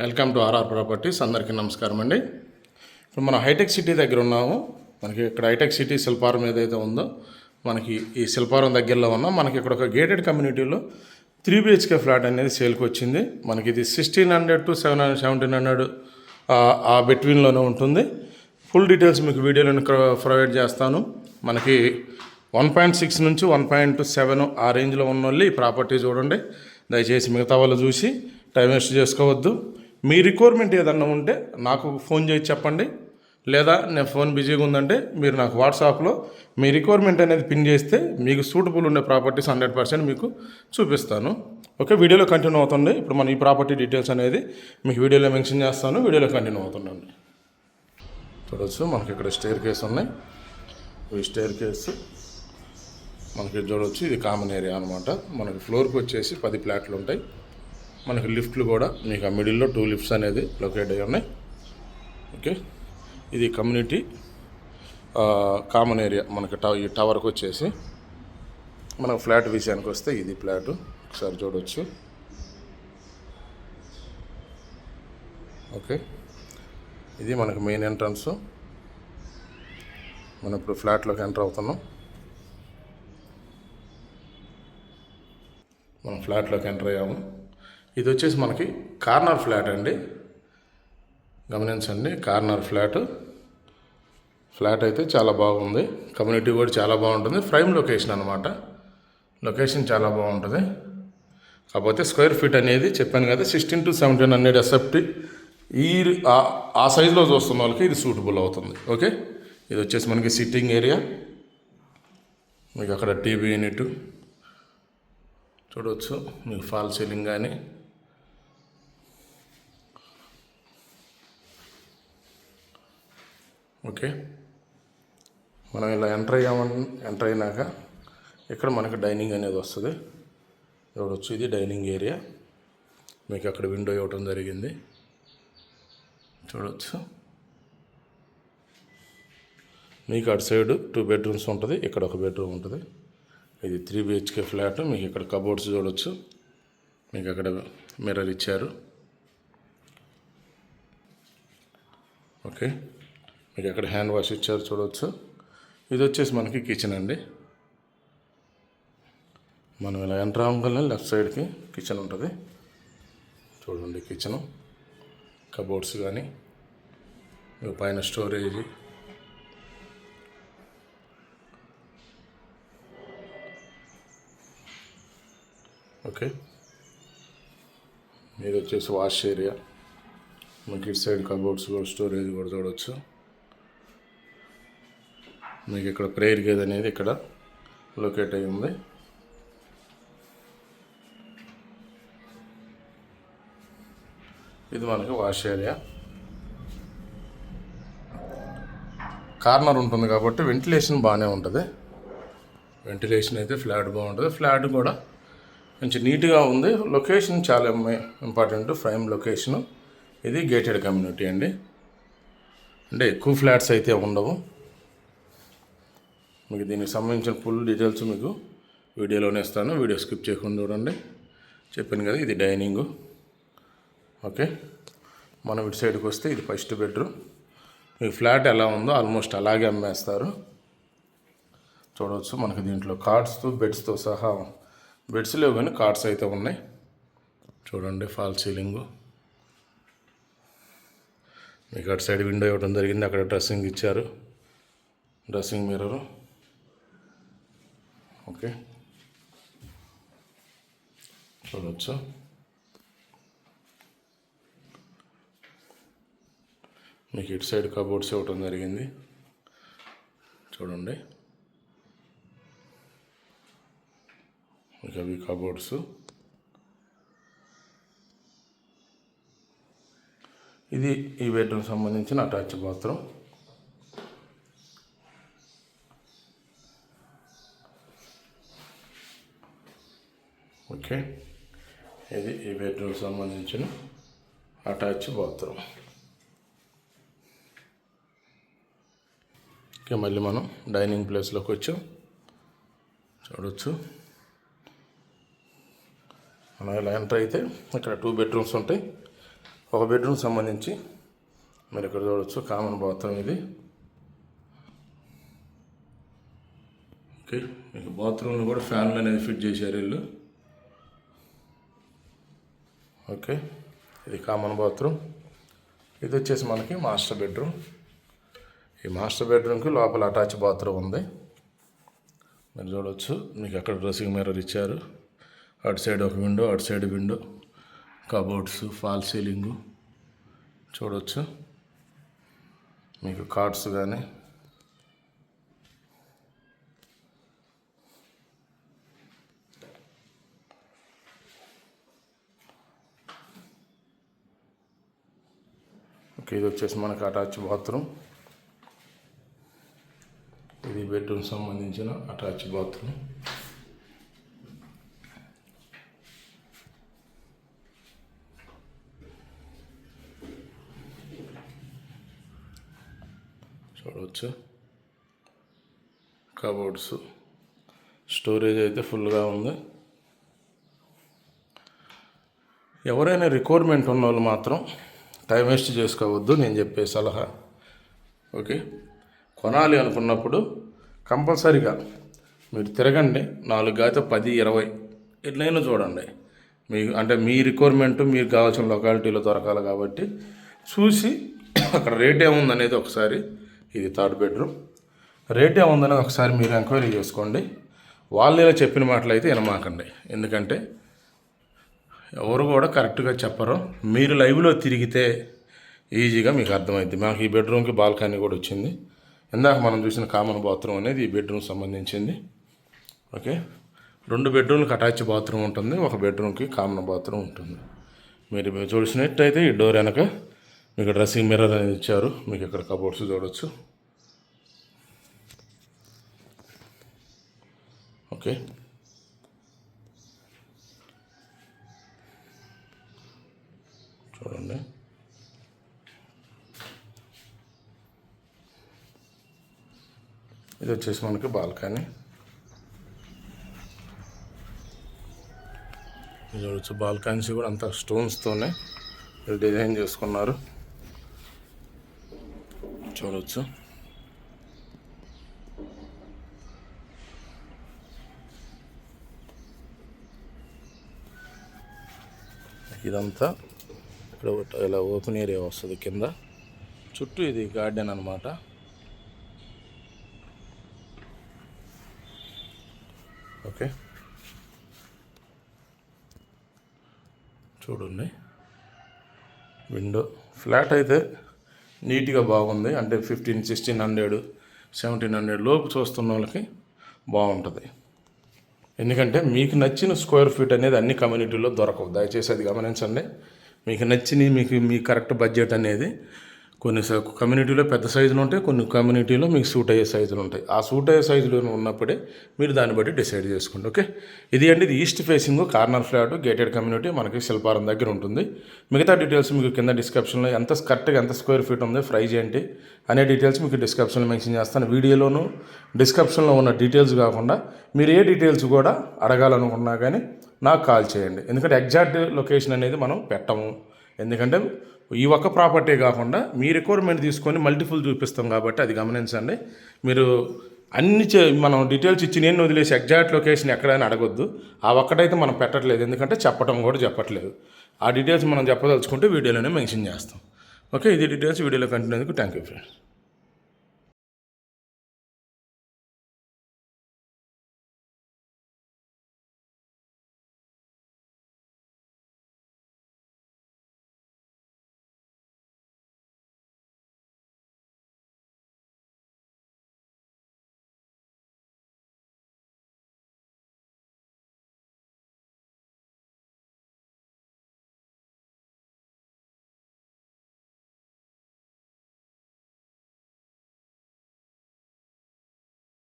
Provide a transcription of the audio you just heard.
Welcome to RR properties. అందరికీ నమస్కారం అండి. ఇప్పుడు మనం హైటెక్ సిటీ దగ్గర ఉన్నాము. మనకి ఇక్కడ హైటెక్ సిటీ శిల్పారం ఏదైతే ఉందో మనకి ఈ శిల్పారం దగ్గరలో ఉన్నాం. మనకి ఇక్కడ ఒక గేటెడ్ కమ్యూనిటీలో త్రీ బిహెచ్కే ఫ్లాట్ అనేది సేల్కి వచ్చింది. మనకి ఇది sixteen hundred to seven hundred seventeen hundred ఆ బిట్వీన్లోనే ఉంటుంది. ఫుల్ డీటెయిల్స్ మీకు వీడియోలో ప్రొవైడ్ చేస్తాను. మనకి వన్ పాయింట్ సిక్స్ నుంచి వన్ పాయింట్ సెవెన్ ఆ రేంజ్లో ఉన్న వాళ్ళు ఈ ప్రాపర్టీ చూడండి. దయచేసి మిగతా వాళ్ళు చూసి టైం వేస్ట్ చేసుకోవద్దు. మీ రిక్వైర్మెంట్ ఏదన్నా ఉంటే నాకు ఫోన్ చేసి చెప్పండి. లేదా నేను ఫోన్ బిజీగా ఉందంటే మీరు నాకు వాట్సాప్లో మీ రిక్వైర్మెంట్ అనేది పిన్ చేస్తే మీకు సూటబుల్ ఉండే ప్రాపర్టీస్ హండ్రెడ్ పర్సెంట్ మీకు చూపిస్తాను. ఓకే వీడియోలో కంటిన్యూ అవుతుంది. ఇప్పుడు మనం ఈ ప్రాపర్టీ డీటెయిల్స్ అనేది మీకు వీడియోలో మెన్షన్ చేస్తాను. వీడియోలో కంటిన్యూ అవుతుండండి. చూడవచ్చు మనకి ఇక్కడ స్టేర్ కేసు ఉన్నాయి. ఈ స్టేర్ కేసు మనకి చూడవచ్చు ఇది కామన్ ఏరియా అనమాట మనకి ఫ్లోర్కి వచ్చేసి పది ప్లాట్లు ఉంటాయి. మనకి లిఫ్ట్లు కూడా మీకు ఆ మిడిల్లో టూ లిఫ్ట్స్ అనేది లొకేట్ అయ్యి ఉన్నాయి. ఓకే? ఇది కమ్యూనిటీ కామన్ ఏరియా మనకి టవ ఈ టవర్కి వచ్చేసి. మనకు ఫ్లాట్ విషయానికి వస్తే ఇది ఫ్లాట్. ఒకసారి చూడవచ్చు ఓకే? ఇది మనకు మెయిన్ ఎంట్రన్స్. మనం ఇప్పుడు ఫ్లాట్లోకి ఎంటర్ అవుతున్నాం. మనం ఫ్లాట్లోకి ఎంటర్ అయ్యాము. ఇది వచ్చేసి మనకి కార్నర్ ఫ్లాట్ అండి. గమనించండి కార్నర్ ఫ్లాట్. ఫ్లాట్ అయితే చాలా బాగుంది. కమ్యూనిటీ కూడా చాలా బాగుంటుంది. ప్రైమ్ లొకేషన్ అనమాట లొకేషన్ చాలా బాగుంటుంది. కాకపోతే స్క్వేర్ ఫీట్ అనేది చెప్పాను కదా sixteen to seventeen hundred SFT ఈ ఆ- సైజులో చూస్తున్న వాళ్ళకి ఇది సూటబుల్ అవుతుంది. ఓకే? ఇది వచ్చేసి మనకి సిట్టింగ్ ఏరియా. మీకు అక్కడ టీవీ యూనిట్. చూడవచ్చు మీకు ఫాల్ సీలింగ్ కానీ ఓకే. మనం ఇలా ఎంటర్ అయ్యామని ఎంటర్ అయినాక ఇక్కడ మనకి డైనింగ్ అనేది వస్తుంది. చూడవచ్చు ఇది డైనింగ్ ఏరియా. మీకు అక్కడ విండో ఇవ్వటం జరిగింది. చూడవచ్చు మీకు అటు సైడ్ టూ బెడ్రూమ్స్ ఉంటుంది ఇక్కడ ఒక బెడ్రూమ్ ఉంటుంది. ఇది త్రీ బిహెచ్కే ఫ్లాట్ మీకు ఇక్కడ కబోర్డ్స్ చూడవచ్చు మీకు అక్కడ మిర్రర్ ఇచ్చారు. ఓకే. మీకు అక్కడ హ్యాండ్ వాష్ ఇచ్చారు చూడవచ్చు ఇది వచ్చేసి మనకి కిచెన్ అండి. మనం ఇలా ఎంటర్ అవ్వగానే లెఫ్ట్ సైడ్కి కిచెన్ ఉంటుంది. చూడండి కిచెను కబోర్డ్స్ కానీ పైన స్టోరేజ్ ఓకే ఇది వచ్చేసి వాష్ ఏరియా మీకు ఇటు సైడ్ కబోర్డ్స్ కూడా స్టోరేజ్ కూడా చూడవచ్చు మీకు ఇక్కడ ప్రేయర్ గేద్ అనేది ఇక్కడ లొకేట్ అయి ఉంది. ఇది మనకి వాష్ ఏరియా కార్నర్ ఉంటుంది కాబట్టి వెంటిలేషన్ బాగానే ఉంటుంది. వెంటిలేషన్ అయితే ఫ్లాట్ బాగుంటుంది. ఫ్లాట్ కూడా కొంచెం నీట్గా ఉంది. లొకేషన్ చాలా ఇంపార్టెంట్ ప్రైమ్ లొకేషను ఇది గేటెడ్ కమ్యూనిటీ అండి. అంటే ఎక్కువ ఫ్లాట్స్ అయితే ఉండవు. మీకు దీనికి సంబంధించిన ఫుల్ డీటెయిల్స్ మీకు వీడియోలోనే ఇస్తాను. వీడియో స్కిప్ చేయకుండా చూడండి. చెప్పాను కదా ఇది డైనింగు. ఓకే. మనం ఇటు సైడ్కి వస్తే ఇది ఫస్ట్ బెడ్రూమ్. మీకు ఫ్లాట్ ఎలా ఉందో ఆల్మోస్ట్ అలాగే అమ్మేస్తారు. చూడవచ్చు మనకి దీంట్లో కార్డ్స్తో బెడ్స్తో సహా బెడ్స్ లేవు కానీ కార్డ్స్ అయితే ఉన్నాయి. చూడండి ఫాల్ సీలింగు. మీకు అటు సైడ్ విండో ఇవ్వడం జరిగింది. అక్కడ డ్రెస్సింగ్ ఇచ్చారు. Dressing mirror. ఓకే చూడవచ్చు మీకు ఇటు సైడ్ కబోర్డ్స్ ఇవ్వటం జరిగింది. చూడండి. మీకు అవి కబోర్డ్స్. ఇది ఈ బెడ్రూమ్ సంబంధించిన అటాచ్ బాత్రూమ్. ఓకే. ఇది ఈ బెడ్రూమ్ సంబంధించిన అటాచ్ బాత్రూమ్. ఓకే మళ్ళీ మనం డైనింగ్ ప్లేస్లోకి వచ్చాం. చూడవచ్చు మనం ఇలా ఎంటర్ అయితే ఇక్కడ టూ బెడ్రూమ్స్ ఉంటాయి. ఒక బెడ్రూమ్ సంబంధించి మీరు ఇక్కడ చూడవచ్చు కామన్ బాత్రూమ్ ఇది. ఓకే. మీకు బాత్రూమ్లో కూడా ఫ్యాన్లు అనేది ఫిట్ చేశారు వీళ్ళు. ఓకే. ఇది కామన్ బాత్రూమ్. ఇది వచ్చేసి మనకి మాస్టర్ బెడ్రూమ్. ఈ మాస్టర్ బెడ్రూమ్కి లోపల అటాచ్ బాత్రూమ్ ఉంది. మీరు చూడవచ్చు మీకు అక్కడ డ్రెస్సింగ్ మిర్రర్ ఇచ్చారు. అటు సైడ్ ఒక విండో అటు side window. Cupboards fall ceiling. చూడవచ్చు మీకు కార్డ్స్ కానీ ఓకే ఇది వచ్చేసి మనకి అటాచ్ బాత్రూమ్. ఇది బెడ్రూమ్ సంబంధించిన అటాచ్ బాత్రూమ్. చూడవచ్చు కబోర్డ్స్ స్టోరేజ్ అయితే ఫుల్గా ఉంది. ఎవరైనా రిక్వైర్మెంట్ ఉన్న వాళ్ళు మాత్రం టైం వేస్ట్ చేసుకోవద్దు నేను చెప్పే సలహా. ఓకే? కొనాలి అనుకున్నప్పుడు కంపల్సరీగా మీరు తిరగండి. నాలుగు కాగితే పది ఇరవై. ఎట్లయినా చూడండి. మీ అంటే మీ రిక్వైర్మెంట్ మీకు కావాల్సిన లొకాలిటీలో దొరకాలి కాబట్టి చూసి అక్కడ రేట్ ఏముందనేది ఒకసారి ఇది థర్డ్ బెడ్రూమ్. రేట్ ఏముందనేది ఒకసారి మీరు ఎంక్వైరీ చేసుకోండి. వాళ్ళు ఇలా చెప్పిన మాటలు అయితే వినమాకండి. ఎందుకంటే ఎవరు కూడా కరెక్ట్గా చెప్పరు. మీరు లైవ్లో తిరిగితే ఈజీగా మీకు అర్థమైంది మాకు ఈ బెడ్రూమ్కి బాల్కనీ కూడా వచ్చింది. ఇందాక మనం చూసిన కామన్ బాత్రూమ్ అనేది ఈ బెడ్రూమ్ సంబంధించింది. ఓకే? రెండు బెడ్రూమ్కి అటాచ్ బాత్రూమ్ ఉంటుంది. ఒక బెడ్రూమ్కి కామన్ బాత్రూమ్ ఉంటుంది. మీరు చూసినట్టయితే ఈ డోర్ వెనక మీకు డ్రెస్సింగ్ మిర్రర్ అనేది ఇచ్చారు. మీకు ఇక్కడ కబోర్డ్స్ చూడవచ్చు ఓకే? చూడండి. ఇది వచ్చేసి మనకి బాల్కనీ. చూడొచ్చు చూడవచ్చు బాల్కనీస్ కూడా అంతా స్టోన్స్తోనే డిజైన్ చేసుకున్నారు. చూడవచ్చు ఇదంతా ఇక్కడ ఇలా ఓపెన్ ఏరియా వస్తుంది కింద. చుట్టూ ఇది గార్డెన్ అనమాట ఓకే. చూడండి. విండో ఫ్లాట్ అయితే నీట్గా బాగుంది. అంటే fifteen sixteen hundred seventeen hundred లోపు చూస్తున్న వాళ్ళకి బాగుంటుంది. ఎందుకంటే మీకు నచ్చిన స్క్వేర్ ఫీట్ అనేది అన్ని కమ్యూనిటీలో దొరకవు. దయచేసి అది గమనించండి. మీకు నచ్చిన మీకు మీ కరెక్ట్ బడ్జెట్ అనేది కొన్ని కమ్యూనిటీలో పెద్ద సైజులు ఉంటాయి కొన్ని కమ్యూనిటీలో మీకు సూట్ అయ్యే సైజులు ఉంటాయి. ఆ సూట్ అయ్యే సైజులు ఉన్నప్పుడే మీరు దాన్ని బట్టి డిసైడ్ చేసుకోండి ఓకే? ఇది అండి ఇది east facing corner flat gated community మనకి శిల్పారం దగ్గర ఉంటుంది. మిగతా డీటెయిల్స్ మీకు కింద డిస్క్రిప్షన్లో ఎంత కరెక్ట్గా ఎంత స్క్వేర్ ఫీట్ ఉంది ప్రైజ్ ఏంటి అనే డీటెయిల్స్ మీకు డిస్క్రిప్షన్లో మెన్షన్ చేస్తాను. వీడియోలోను డిస్క్రిప్షన్లో ఉన్న డీటెయిల్స్ కాకుండా మీరు ఏ డీటెయిల్స్ కూడా అడగాలనుకున్నా కానీ నాకు కాల్ చేయండి. ఎందుకంటే ఎగ్జాక్ట్ లొకేషన్ అనేది మనం పెట్టము. ఎందుకంటే ఈ ఒక్క ప్రాపర్టీ కాకుండా మీ రిక్వైర్మెంట్ తీసుకొని మల్టిపుల్ చూపిస్తాం కాబట్టి అది గమనించండి. మీరు అన్ని చే మనం డీటెయిల్స్ ఇచ్చి నేను వదిలేసి ఎగ్జాక్ట్ లొకేషన్ ఎక్కడైనా అడగొద్దు. ఆ ఒక్కటైతే మనం పెట్టట్లేదు. ఎందుకంటే చెప్పడం కూడా చెప్పట్లేదు. ఆ డీటెయిల్స్ మనం చెప్పదలుచుకుంటే వీడియోలోనే మెన్షన్ చేస్తాం. ఓకే? ఇది డీటెయిల్స్ వీడియోలో కంటిన్యూ థ్యాంక్ యూ ఫ్రెండ్స్.